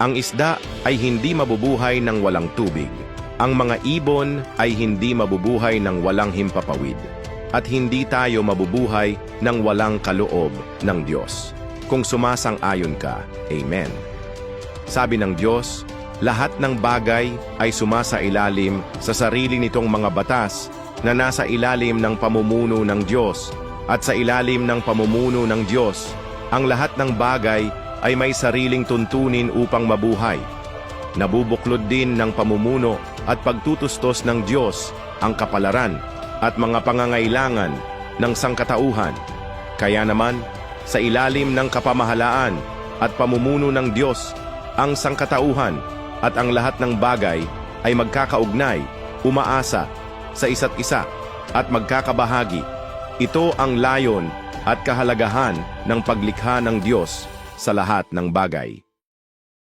Ang isda ay hindi mabubuhay ng walang tubig. Ang mga ibon ay hindi mabubuhay ng walang himpapawid. At hindi tayo mabubuhay ng walang kaloob ng Diyos. Kung sumasang-ayon ka, Amen. Sabi ng Diyos, lahat ng bagay ay sumasailalim sa sarili nitong mga batas na nasa ilalim ng pamumuno ng Diyos at sa ilalim ng pamumuno ng Diyos, ang lahat ng bagay ay may sariling tuntunin upang mabuhay. Nabubuklod din ng pamumuno at pagtutustos ng Diyos ang kapalaran at mga pangangailangan ng sangkatauhan. Kaya naman, sa ilalim ng kapamahalaan at pamumuno ng Diyos, ang sangkatauhan at ang lahat ng bagay ay magkakaugnay, umaasa sa isa't isa at magkakabahagi. Ito ang layon at kahalagahan ng paglikha ng Diyos sa lahat ng bagay.